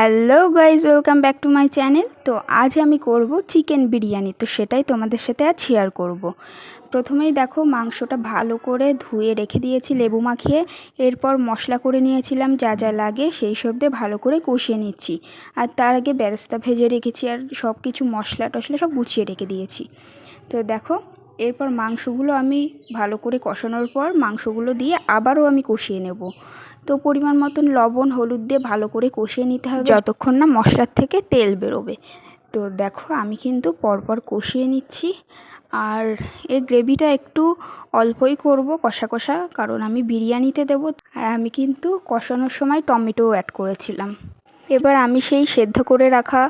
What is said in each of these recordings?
Hello guys, welcome back to my channel. তো আজ আমি করব চিকেন বিরিয়ানি, তো সেটাই তোমাদের সাথে আজ শেয়ার করব। প্রথমেই দেখো মাংসটা ভালো করে ধুয়ে রেখে দিয়েছি লেবু মাখিয়ে, এরপর মশলা করে নিয়েছিলাম যা যা লাগে সেই সব দিয়ে ভালো করে কষিয়ে নিচ্ছি। আর তার আগে বেরেস্তা ভেজে রেখেছি আর সব কিছু মশলা টশলা সব গুছিয়ে রেখে দিয়েছি। তো দেখো, এরপর মাংসগুলো আমি ভালো করে কষানোর পর মাংসগুলো দিয়ে আবারও আমি কষিয়ে নেব। তো পরিমাণ মতন লবণ, হলুদ দিয়ে ভালো করে কষিয়ে নিতে হবে। যতক্ষণ না মশলার থেকে তেল বেরোবে। তো দেখো, আমি কিন্তু পরপর কষিয়ে নিচ্ছি। আর এর গ্রেভিটা একটু অল্পই করব কষা কষা, কারণ আমি বিরিয়ানিতে দেব। আর আমি কিন্তু কষানোর সময় টমেটোও অ্যাড করেছিলাম। এবার আমি সেই সেদ্ধ করে রাখা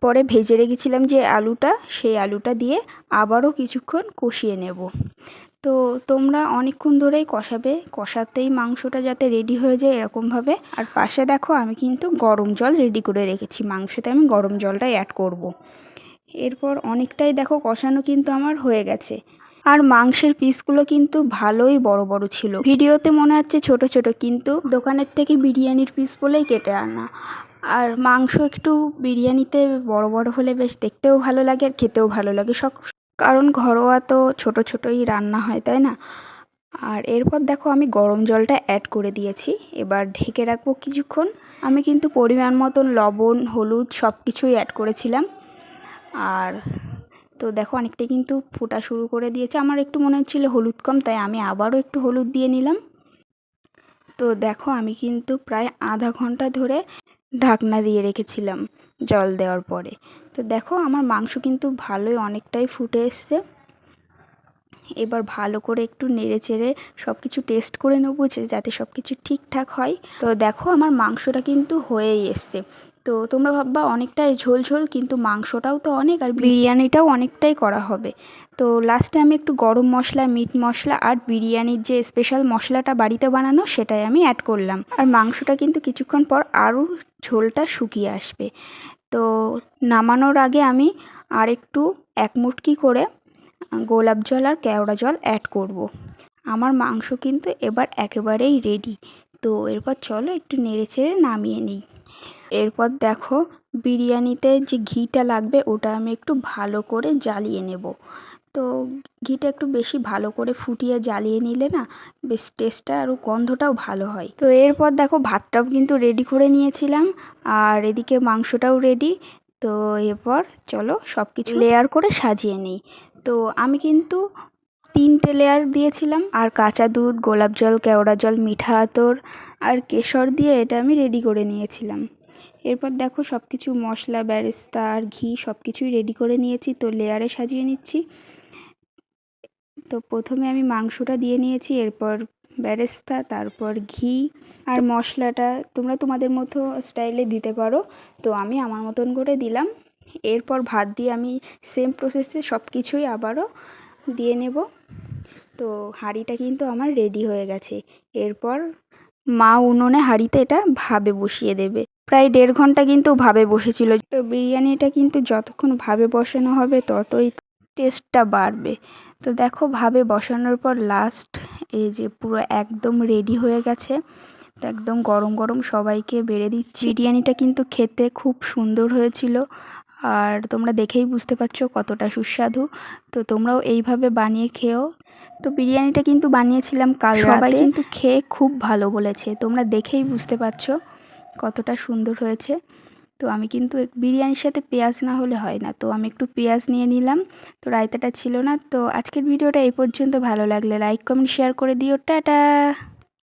পরে ভেজে রেখেছিলাম যে আলুটা, সেই আলুটা দিয়ে আবারও কিছুক্ষণ কষিয়ে নেব। তো তোমরা অনেকক্ষণ ধরেই কষাবে, কষাতেই মাংসটা যাতে রেডি হয়ে যায় এরকমভাবে। আর পাশে দেখো, আমি কিন্তু গরম জল রেডি করে রেখেছি। মাংসতে আমি গরম জলটাই অ্যাড করব। এরপর অনেকটাই দেখো, কষানো কিন্তু আমার হয়ে গেছে। আর মাংসের পিসগুলো কিন্তু ভালোই বড় বড় ছিল। ভিডিওতে মনে হচ্ছে ছোট ছোট, কিন্তু দোকানের থেকে বিরিয়ানির পিস বলেই কেটে আনা। আর মাংস একটু বিরিয়ানিতে বড় বড় হলে বেশ দেখতেও ভালো লাগে, আর খেতেও ভালো লাগে। সব কারণ ঘরোয়া তো ছোট ছোটোই রান্না হয়, তাই না? আর এরপর দেখো আমি গরম জলটা অ্যাড করে দিয়েছি। এবার ঢেকে রাখব কিছুক্ষণ। আমি কিন্তু পরিমাণ মতন লবণ, হলুদ সব কিছুই অ্যাড করেছিলাম। আর তো দেখো অনেকটাই কিন্তু ফোটা শুরু করে দিয়েছে। আমার একটু মনে হচ্ছিল হলুদ কম, তাই আমি আবারও একটু হলুদ দিয়ে নিলাম। তো দেখো আমি কিন্তু প্রায় আধা ঘণ্টা ধরে ঢাকনা দিয়ে রেখেছিলাম জল দেওয়ার পরে। তো দেখো, আমার মাংস কিন্তু ভালোই অনেকটাই ফুটে এসছে। এবার ভালো করে একটু নেড়ে চেড়ে সব কিছু টেস্ট করে নেব যাতে সব কিছু ঠিকঠাক হয়। তো দেখো, আমার মাংসটা কিন্তু হয়েই এসছে। তো তোমরা ভাববা অনেকটাই ঝোল ঝোল, কিন্তু মাংসটাও তো অনেক আর বিরিয়ানিটাও অনেকটাই করা হবে। তো লাস্টে আমি একটু গরম মশলা মিট মশলা আর বিরিয়ানির যে স্পেশাল মশলাটা বাড়িতে বানানো সেটাই আমি অ্যাড করলাম। আর মাংসটা কিন্তু কিছুক্ষণ পর আরও ঝোলটা শুকিয়ে আসবে। তো নামানোর আগে আমি আর একটু এক মুটকি করে গোলাপ জল আর কেওড়া জল অ্যাড করব। আমার মাংস কিন্তু এবার একেবারেই রেডি তো এরপর চলো একটু নেড়ে চেড়ে নামিয়ে নিই। এরপর দেখো বিরিয়ানিতে যে ঘিটা লাগবে ওটা আমি একটু ভালো করে জ্বালিয়ে নেব। তো ঘিটা একটু বেশি ভালো করে ফুটিয়ে জ্বালিয়ে নিলে না বেশ টেস্টটা আরও গন্ধটাও ভালো হয়। তো এরপর দেখো ভাতটাও কিন্তু রেডি করে নিয়েছিলাম আর এদিকে মাংসটাও রেডি তো এরপর চলো সব কিছু লেয়ার করে সাজিয়ে নিই। তো আমি কিন্তু তিনটে লেয়ার দিয়েছিলাম। আর কাঁচা দুধ, গোলাপ জল, কেওড়া জল, মিঠা আতর আর কেশর দিয়ে এটা আমি রেডি করে নিয়েছিলাম। এরপর দেখো সব কিছু মশলা, ব্যারেস্তা আর ঘি সব কিছুই রেডি করে নিয়েছি। তো লেয়ারে সাজিয়ে নিচ্ছি। তো প্রথমে আমি মাংসটা দিয়ে নিয়েছি, এরপর ব্যারেস্তা, তারপর ঘি আর মশলাটা তোমরা তোমাদের মতো স্টাইলে দিতে পারো। তো আমি আমার মতন করে দিলাম। এরপর ভাত দিয়ে আমি সেম প্রসেসে সব কিছুই আবারও দিয়ে নেব। তো হাঁড়িটা কিন্তু আমার রেডি হয়ে গেছে। এরপর মা উনুনে হাঁড়িতে এটা ভাবে বসিয়ে দেবে। প্রায় দেড় ঘণ্টা কিন্তু ভাবে বসেছিল। তো বিরিয়ানিটা কিন্তু যতক্ষণ ভাবে বসানো হবে ততই টেস্টটা বাড়বে। তো দেখো ভাবে বসানোর পর লাস্ট এই যে পুরো একদম রেডি হয়ে গেছে। তো একদম গরম গরম সবাইকে বেড়ে দিচ্ছি। বিরিয়ানিটা কিন্তু খেতে খুব সুন্দর হয়েছিল। আর তোমরা দেখেই বুঝতে পারছ কতটা সুস্বাদু। তো তোমরাও এইভাবে বানিয়ে খেও। তো বিরিয়ানিটা কিন্তু বানিয়েছিলাম কাল সবাই কিন্তু খেয়ে খুব ভালো বলেছে। তোমরা দেখেই বুঝতে পারছ কতটা সুন্দর হয়েছে। তো আমি কিন্তু বিরিয়ানির সাথে পেঁয়াজ না হলে হয় না। তো আমি একটু পেঁয়াজ নিয়ে নিলাম। তো রায়তাটা ছিল না। তো আজকের ভিডিওটা এই পর্যন্ত। ভালো লাগলে লাইক কমেন্ট শেয়ার করে দিও। টাটা!